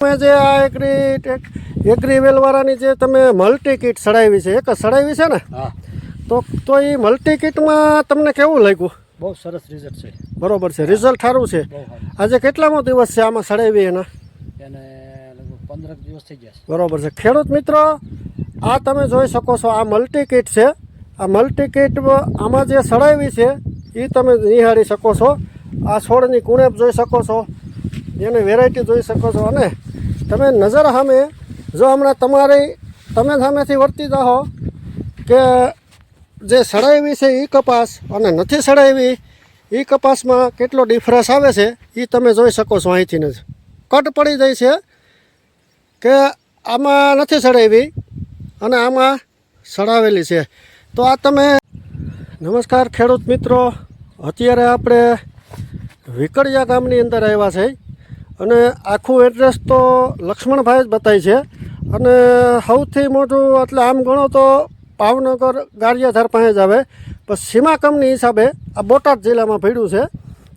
જે આ agri tech agri વેલવાળાની જે તમે મલ્ટી કીટ સડાવી છે એક સડાવી છે ને? તો તો એ મલ્ટી કીટમાં તમને કેવું લાગ્યું? બહુ સરસ રિઝલ્ટ છે. બરોબર છે. રિઝલ્ટ સારું છે. આજે કેટલામો દિવસ છે આમાં સડાવી એના? એને લગભગ પંદર દિવસ થઈ ગયા બરોબર છે. ખેડૂત મિત્રો આ તમે જોઈ શકો છો આ મલ્ટી કીટ છે. આ મલ્ટી કીટ આમાં જે સડાવી છે એ તમે નિહાળી શકો છો. આ છોડની કુણેપ જોઈ શકો છો. એની વેરાયટી જોઈ શકો છો અને તમે નજર સામે જો હમણાં તમારી, તમે સામેથી વર્તી જાઓ કે જે સડાવી છે એ કપાસ અને નથી સડાવી એ કપાસમાં કેટલો ડિફરન્સ આવે છે એ તમે જોઈ શકો છો અહીંથી જ. કટ પડી જાય છે કે આમાં નથી સડાવી અને આમાં સડાવેલી છે. તો આ તમે નમસ્કાર ખેડૂત મિત્રો, અત્યારે આપણે વિકળિયા ગામની અંદર આવ્યા છે. અને આખું એડ્રેસ તો લક્ષ્મણભાઈ જ બતાય છે. અને સૌથી મોટું એટલે આમ ગણો તો ભાવનગર ગારિયાધાર પાસે જ આવે. પણ સીમા કંપની હિસાબે આ બોટાદ જિલ્લામાં ભીડ્યું છે.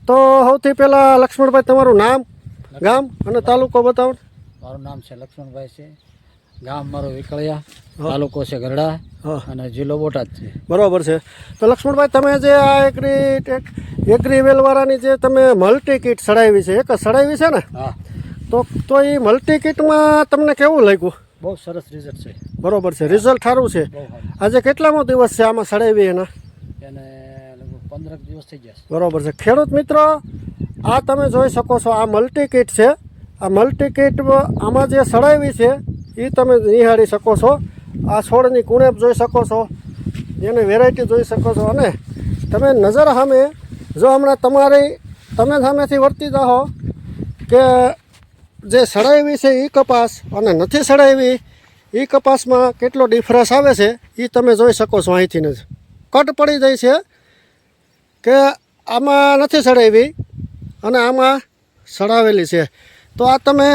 તો સૌથી પહેલાં લક્ષ્મણભાઈ, તમારું નામ, ગામ અને તાલુકો બતાવો. મારું નામ છે લક્ષ્મણભાઈ છે. ગામ મારું વિકળિયા. તાલુકો છે ગરડા અને જિલ્લો બોટાદ છે. બરોબર છે. તો લક્ષ્મણભાઈ તમે જે આ એગ્રી એગ્રી વેલવાળાની જે તમે મલ્ટી કીટ સડાવી છે એક સડાવી છે ને? હા. તો તો એ મલ્ટી કીટમાં તમને કેવું લાગ્યું? બહુ સરસ રિઝલ્ટ છે. બરોબર છે. રિઝલ્ટ સારું છે. આજે કેટલામો દિવસ છે આમાં સડાવી એના? એને પંદર દિવસ થઈ ગયા બરોબર છે. ખેડૂત મિત્રો આ તમે જોઈ શકો છો આ મલ્ટી કીટ છે. આ મલ્ટી કીટ આમાં જે સડાવી છે એ તમે નિહાળી શકો છો. આ છોડની કુણેપ જોઈ શકો છો એની વેરાયટી જોઈ શકો છો. અને તમે નજર સામે, જો હમણાં તમારી, તમે સામેથી વર્તી જાઓ કે જે સડાવી છે એ કપાસ અને નથી સડાવી એ કપાસમાં કેટલો ડિફરન્સ આવે છે એ તમે જોઈ શકો છો અહીંથી જ. કટ પડી જાય છે કે આમાં નથી સડાવી અને આમાં સડાવેલી છે. તો આ તમે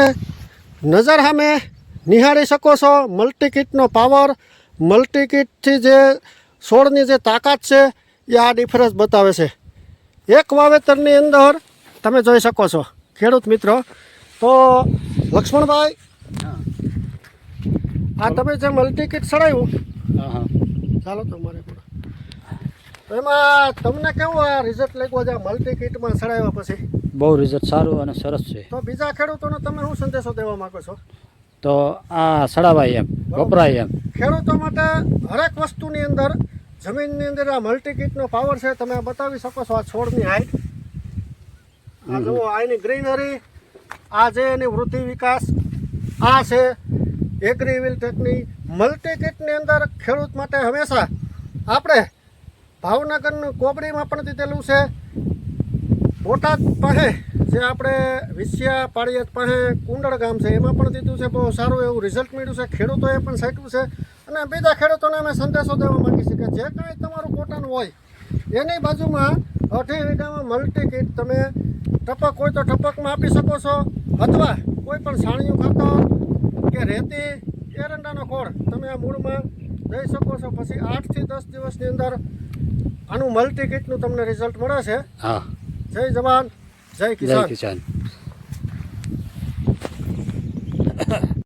નજર સામે નિહાળી શકો છો. મલ્ટી કીટનો પાવર મલ્ટી કીટથી જે છોડની જે તાકાત છે એ આ ડિફરન્સ બતાવે છે. એક વાવેતરની અંદર તમે જોઈ શકો છો ખેડૂત મિત્રો. તો લક્ષ્મણભાઈ આ તમે જે મલ્ટી સડાયું સડાવ્યું હા હા. ચાલો તમારે પણ. એમાં તમને કેવું આ રિઝલ્ટ લાગ્યું છે મલ્ટી કીટમાં સડાવ્યા પછી? બહુ રિઝલ્ટ સારું અને સરસ છે. તો બીજા ખેડૂતોને તમે શું સંદેશો દેવા માંગો છો? તો આ સડાવાય એમ વપરાય એમ. ખેડૂતો માટે હરેક વસ્તુની અંદર જમીનની અંદર આ મલ્ટી કીટનો પાવર છે. તમે બતાવી શકો છો આ છોડની હાઈટ આ જુઓ આની ગ્રીનરી આ છે એની વૃદ્ધિ વિકાસ આ છે એગ્રી વિલ ટેકની મલ્ટી કીટની અંદર ખેડૂત માટે હંમેશા આપણે ભાવનગરનું કોબડીમાં પણ દીધેલું છે. બોટાદ પાસે જે આપણે વિસિયા પાળિયાદ પાસે કુંડળ ગામ છે એમાં પણ દીધું છે બહુ સારું એવું રિઝલ્ટ મળ્યું છે. ખેડૂતોએ પણ સાંટ્યું છે. અને બીજા ખેડૂતોને અમે સંદેશો દેવા માંગીએ છીએ કે જે કાંઈ તમારું પોતાનું હોય એની બાજુમાં અઢી વીઘામાં મલ્ટી કીટ તમે ટપક હોય તો ટપકમાં આપી શકો છો અથવા કોઈ પણ સાણિયું ખાતર કે રેતી એરંડાનો ખોળ તમે આ મૂળમાં દઈ શકો છો. પછી આઠથી દસ દિવસની અંદર આનું મલ્ટી કીટનું તમને રિઝલ્ટ મળે છે. હા. જય જવાન. જય જય કિસાન કિસાન